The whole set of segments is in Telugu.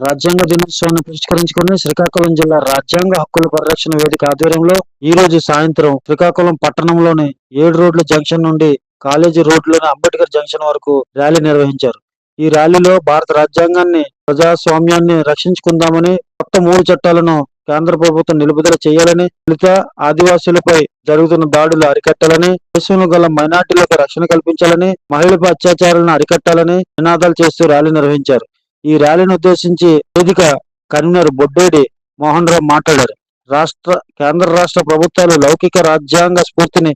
రాజ్యాంగ దినోత్సవాన్ని పురస్కరించుకుని శ్రీకాకుళం జిల్లా రాజ్యాంగ హక్కుల పరిరక్షణ వేదిక ఆధ్వర్యంలో ఈ రోజు సాయంత్రం శ్రీకాకుళం పట్టణంలోని ఏడు రోడ్ల జంక్షన్ నుండి కాలేజీ రోడ్లోని అంబేద్కర్ జంక్షన్ వరకు ర్యాలీ నిర్వహించారు. ఈ ర్యాలీలో భారత రాజ్యాంగాన్ని ప్రజాస్వామ్యాన్ని రక్షించుకుందామని కొత్త మూడు చట్టాలను కేంద్ర ప్రభుత్వం నిలుపుదల చేయాలని దళిత ఆదివాసులపై జరుగుతున్న దాడులు అరికట్టాలని దేశంలో గల మైనార్టీలకు రక్షణ కల్పించాలని మహిళలపై అత్యాచారాలను అరికట్టాలని నినాదాలు చేస్తూ ర్యాలీ నిర్వహించారు. ఈ ర్యాలీని ఉద్దేశించి వేదిక కన్వీనర్ బొడ్డేడి మోహన్ రావు మాట్లాడారు. రాష్ట్ర కేంద్ర రాష్ట్ర ప్రభుత్వాలు లౌకిక రాజ్యాంగ స్ఫూర్తిని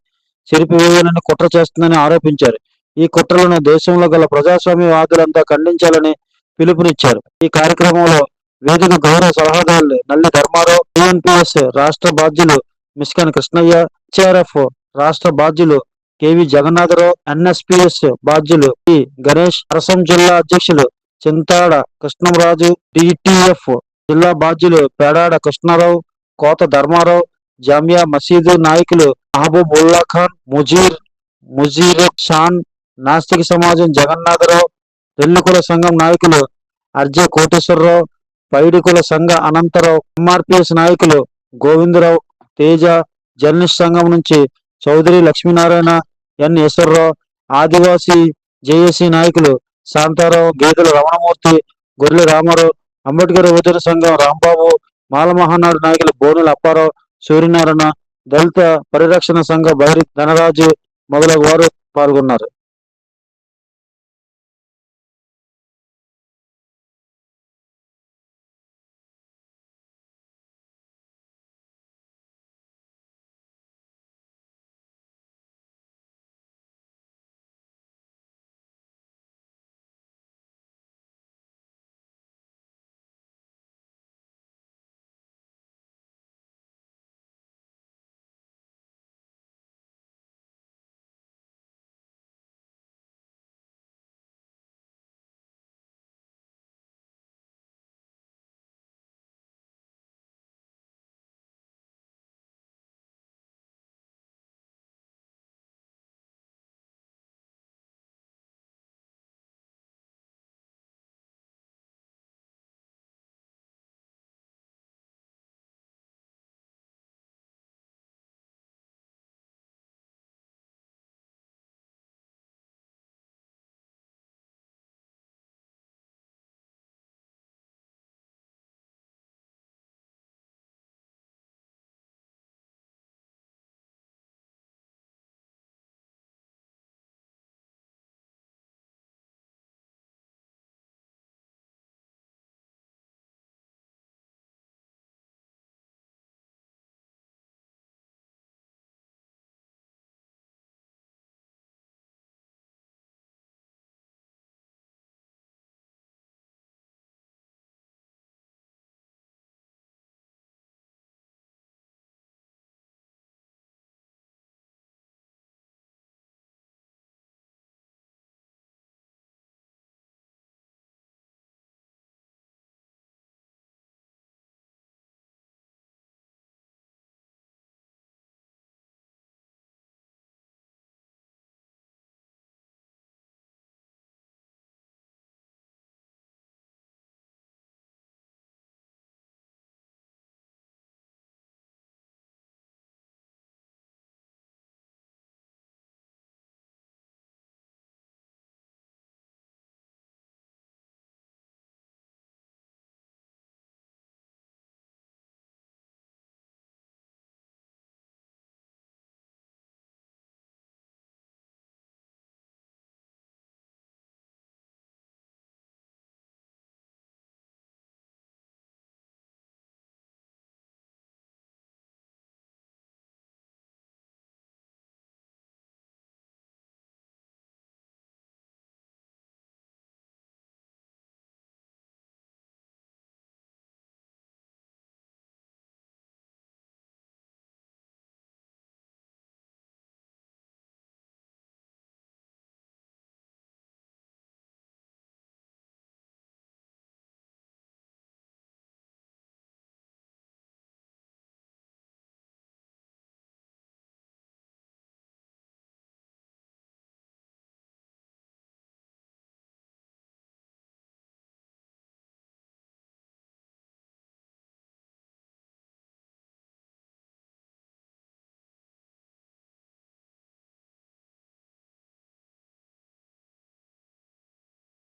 చెరిపివేయాలని కుట్ర చేస్తుందని ఆరోపించారు. ఈ కుట్రలను దేశంలో గల ప్రజాస్వామ్యవాదులంతా ఖండించాలని పిలుపునిచ్చారు. ఈ కార్యక్రమంలో వేదిక గౌరవ సలహాదారులు నల్లి ధర్మారావు టిఎన్పిఎస్ రాష్ట్ర బాధ్యులు మిస్కన్ కృష్ణయ్య హెచ్ఆర్ఎఫ్ రాష్ట్ర బాధ్యులు కేవి జగన్నాథరావు ఎన్ఎస్పిఎస్ బాధ్యులు పి గణేష్ అరసం జిల్లా అధ్యక్షులు చింతాడ కృష్ణంరాజు డిటిఎఫ్ జిల్లా బాధ్యులు పేడాడ కృష్ణారావు కోత ధర్మారావు జామియా మసీదు నాయకులు మహబూబ్ ఉల్లా ఖాన్ ముజీర్ ముజీర్ షాన్ నాస్తిక సమాజం జగన్నాథరావు రెల్లుకుల సంఘం నాయకులు అర్జే కోటేశ్వరరావు పైడికుల సంఘ అనంతరావు ఎంఆర్పిఎస్ నాయకులు గోవిందరావు తేజ జర్నలిస్ట్ సంఘం నుంచి చౌదరి లక్ష్మీనారాయణ ఎన్ ఈశ్వరరావు ఆదివాసీ జేఏసీ నాయకులు శాంతారావు గేదెల రమణమూర్తి గొర్రెల రామారావు అంబేద్కర్ యువజన సంఘం రాంబాబు మాల మహానాడు నాయకులు బోనుల అప్పారావు సూర్యనారాయణ దళిత పరిరక్షణ సంఘ బహిరి ధనరాజు మొదలగు వారు పాల్గొన్నారు.